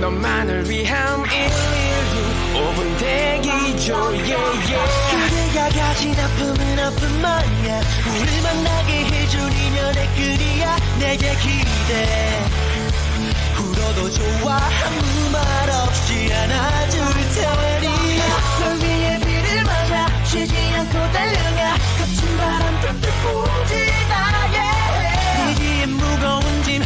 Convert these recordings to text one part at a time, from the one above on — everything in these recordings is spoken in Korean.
너만을 위한 119 5분 대기죠 yeah, yeah. 그대가 가진 아픔은 아픔만이야. 우릴 만나게 해준 인연의 끈이야 내게 기대. 울어도 좋아 아무 말 없이 안아줄 테니 널 위해 비를 맞아 쉬지 않고 달려가. 거친 바람 뚫뚫 풍지나게. 네 뒤에 무거운 짐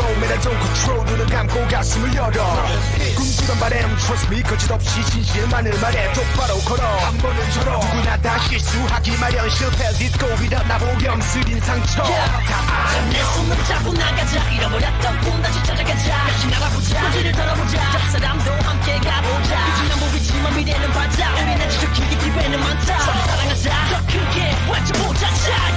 man, I don't control 눈을 감고 가슴을 열어. 꿈꾸던 바람, trust me 거짓없이 진실만을 말해. 똑바로 걸어. 한 번은 절어 누구나 다 실수하기 마련. 실패 딛고 일어나 보렴 쓰린 상처. 다내 손으로 잡고 나가자. 잃어버렸던 꿈 다시 찾아가자. 다시 날아보자. 먼지를 털어보자. 짝사람도 함께 가보자. 이지만 보이지만 미래는 바다. 우리는 지적 길게 기회는 많다. 사랑하자. 더 크게 외쳐보자. 자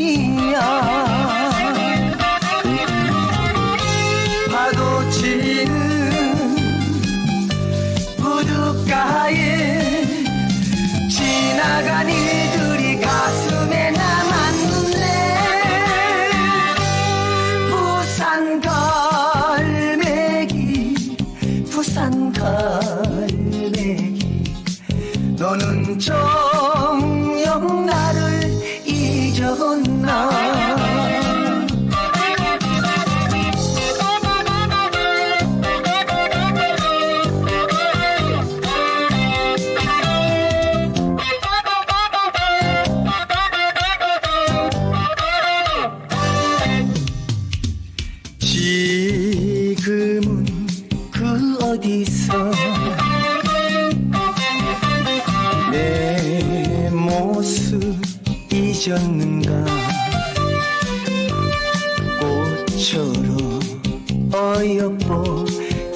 순이야 내 모습 잊었는가? 꽃처럼 어여뻐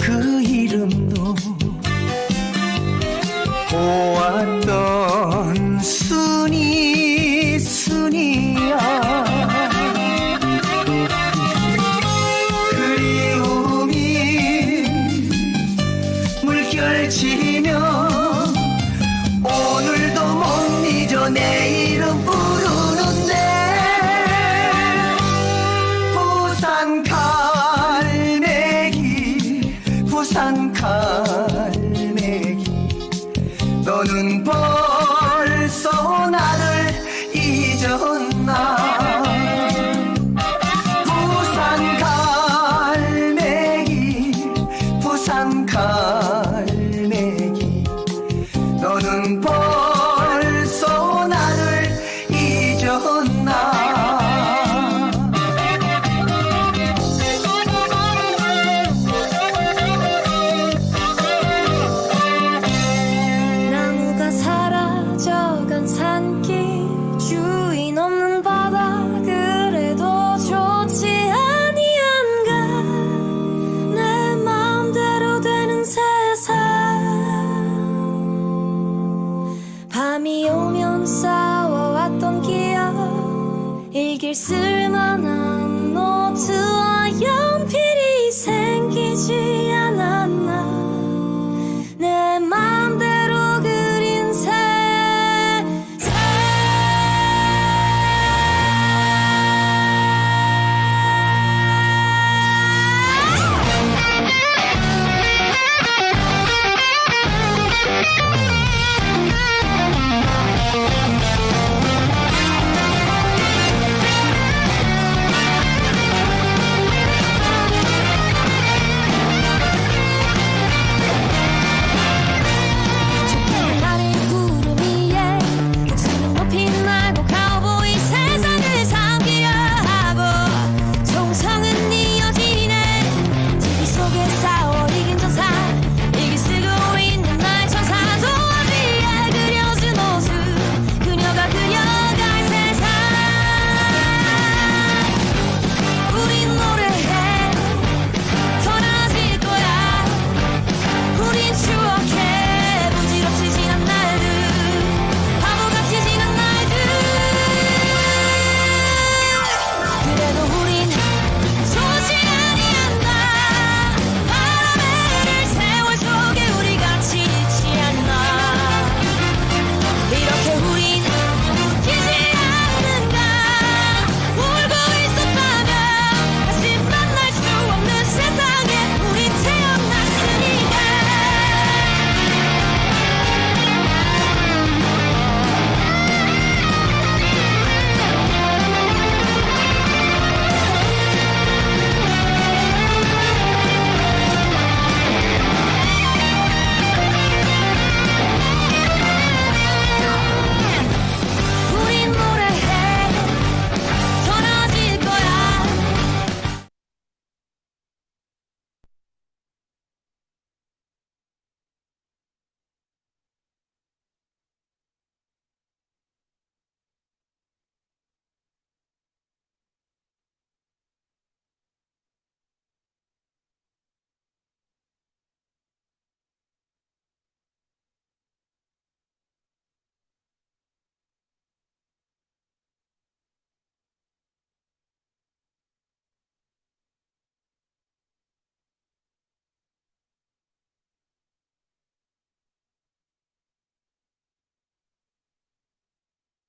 그 이름도 보았던 순이 순이야. 그리움이 물결치며 오늘도 못 잊어 내 부